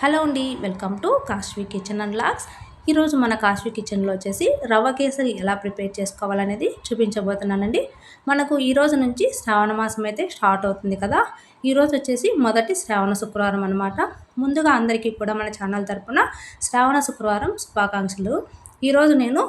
Hello అండి welcome to Kashvi kitchen and locks. ఈరోజు మన కాశ్వీ కిచెన్లో వచ్చేసి రవ్వ కేసరి ఎలా ప్రిపేర్ చేసుకోవాలనేది చూపించబోతున్నానండి. మనకు ఈ రోజు నుంచి శ్రావణ మాసం అయితే స్టార్ట్ అవుతుంది కదా. ఈరోజు వచ్చేసి మొదటి శ్రావణ శుక్రవారం అనమాట ముందుగా అందరికీ కూడా మన ఛానల్ తరపున శ్రావణ శుక్రవారం శుభాకాంక్షలు. ఈరోజు నేను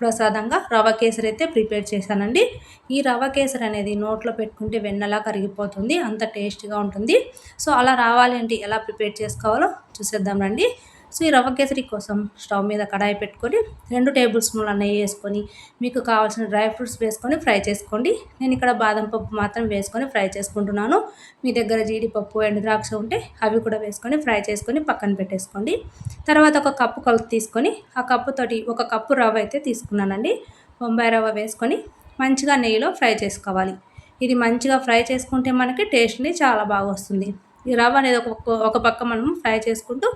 ప్రసాదంగా రవ కేసరి అయితే ప్రిపేర్ చేశానండి. ఈ రవ కేసరి అనేది నోట్లో పెట్టుకుంటే వెన్నలా కరిగిపోతుంది అంత టేస్ట్గా ఉంటుంది. సో అలా రావాలి అంటే ఎలా ప్రిపేర్ చేసుకోవాలో చూసేద్దాం రండి. సో ఈ రవ్వ కేసరి కోసం స్టవ్ మీద కడాయి పెట్టుకొని రెండు టేబుల్ స్పూన్ల నెయ్యి వేసుకొని మీకు కావాల్సిన డ్రై ఫ్రూట్స్ వేసుకొని ఫ్రై చేసుకోండి. నేను ఇక్కడ బాదం పప్పు మాత్రం వేసుకొని ఫ్రై చేసుకుంటున్నాను. మీ దగ్గర జీడిపప్పు ఎండు ద్రాక్ష ఉంటే అవి కూడా వేసుకొని ఫ్రై చేసుకొని పక్కన పెట్టేసుకోండి. తర్వాత ఒక కప్పు కలుపు తీసుకొని ఆ కప్పుతోటి ఒక కప్పు రవ్వ అయితే తీసుకున్నానండి. బొంబాయి రవ్వ వేసుకొని మంచిగా నెయ్యిలో ఫ్రై చేసుకోవాలి. ఇది మంచిగా ఫ్రై చేసుకుంటే మనకి టేస్ట్ని చాలా బాగా వస్తుంది. ఈ రవ్వ అనేది ఒక ఒక పక్క మనం ఫ్రై చేసుకుంటూ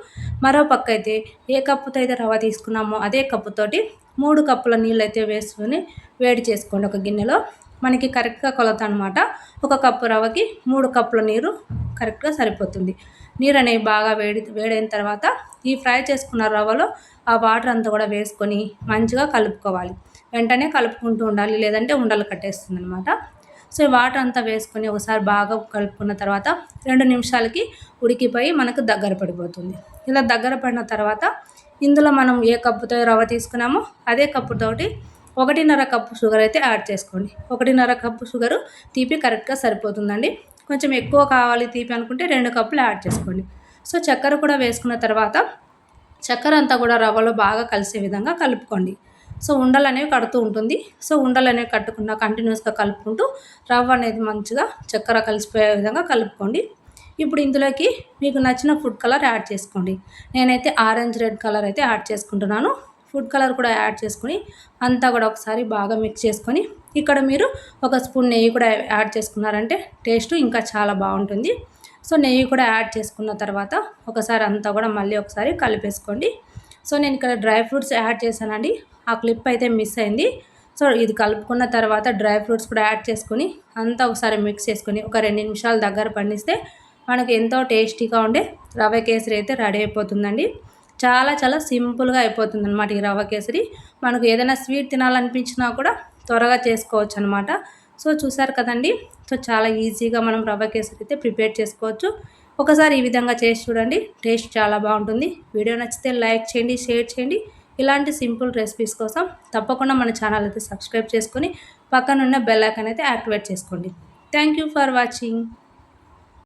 మరో పక్క అయితే ఏ కప్పుతో అయితే రవ్వ తీసుకున్నామో అదే కప్పుతోటి మూడు కప్పుల నీళ్ళు అయితే వేసుకొని వేడి చేసుకోండి ఒక గిన్నెలో. మనకి కరెక్ట్గా కొలత అనమాట ఒక కప్పు రవ్వకి మూడు కప్పుల నీరు కరెక్ట్గా సరిపోతుంది. నీరు అనేవి బాగా వేడి వేడైన తర్వాత ఈ ఫ్రై చేసుకున్న రవ్వలో ఆ వాటర్ అంతా కూడా వేసుకొని మంచిగా కలుపుకోవాలి. వెంటనే కలుపుకుంటూ ఉండాలి లేదంటే ఉండలు కట్టేస్తుంది అనమాట సో వాటర్ అంతా వేసుకొని ఒకసారి బాగా కలుపుకున్న తర్వాత రెండు నిమిషాలకి ఉడికిపోయి మనకు దగ్గర పడిపోతుంది. ఇలా దగ్గర పడిన తర్వాత ఇందులో మనం ఏ కప్పుతో రవ్వ తీసుకున్నామో అదే కప్పుతోటి ఒకటిన్నర కప్పు షుగర్ అయితే యాడ్ చేసుకోండి. ఒకటిన్నర కప్పు షుగరు తీపి కరెక్ట్గా సరిపోతుందండి. కొంచెం ఎక్కువ కావాలి తీపి అనుకుంటే రెండు కప్పులు యాడ్ చేసుకోండి. సో చక్కెర కూడా వేసుకున్న తర్వాత చక్కెర అంతా కూడా రవ్వలో బాగా కలిసే విధంగా కలుపుకోండి. సో ఉండలు అనేవి కడుతూ ఉంటుంది. సో ఉండలు అనేవి కట్టుకున్న కంటిన్యూస్గా కలుపుకుంటూ రవ్వ అనేది మంచిగా చక్కెర కలిసిపోయే విధంగా కలుపుకోండి. ఇప్పుడు ఇందులోకి మీకు నచ్చిన ఫుడ్ కలర్ యాడ్ చేసుకోండి. నేనైతే ఆరెంజ్ రెడ్ కలర్ అయితే యాడ్ చేసుకుంటున్నాను. ఫుడ్ కలర్ కూడా యాడ్ చేసుకుని అంతా కూడా ఒకసారి బాగా మిక్స్ చేసుకొని ఇక్కడ మీరు ఒక స్పూన్ నెయ్యి కూడా యాడ్ చేసుకున్నారంటే టేస్ట్ ఇంకా చాలా బాగుంటుంది. సో నెయ్యి కూడా యాడ్ చేసుకున్న తర్వాత ఒకసారి అంతా కూడా మళ్ళీ ఒకసారి కలిపేసుకోండి. సో నేను ఇక్కడ డ్రై ఫ్రూట్స్ యాడ్ చేశానండి. ఆ క్లిప్ అయితే మిస్ అయింది. సో ఇది కలుపుకున్న తర్వాత డ్రై ఫ్రూట్స్ కూడా యాడ్ చేసుకుని అంతా ఒకసారి మిక్స్ చేసుకొని ఒక రెండు నిమిషాలు దగ్గర పండిస్తే మనకు ఎంతో టేస్టీగా ఉండే రవ్వ కేసరి అయితే రెడీ అయిపోతుందండి. చాలా చాలా సింపుల్గా అయిపోతుంది అనమాట ఈ రవ్వ కేసరి. మనకు ఏదైనా స్వీట్ తినాలనిపించినా కూడా త్వరగా చేసుకోవచ్చు అనమాట సో చూసారు కదండి? సో చాలా ఈజీగా మనం రవ్వ కేసరి అయితే ప్రిపేర్ చేసుకోవచ్చు. ఒకసారి ఈ విధంగా చేసి చూడండి. టేస్ట్ చాలా బాగుంటుంది. వీడియో నచ్చితే లైక్ చేయండి షేర్ చేయండి. ఇలాంటి సింపుల్ రెసిపీస్ కోసం తప్పకుండా మన ఛానల్ అయితే సబ్స్క్రైబ్ చేసుకొని పక్కనున్న బెల్ ఐకాన్ అయితే యాక్టివేట్ చేసుకోండి. Thank you for watching.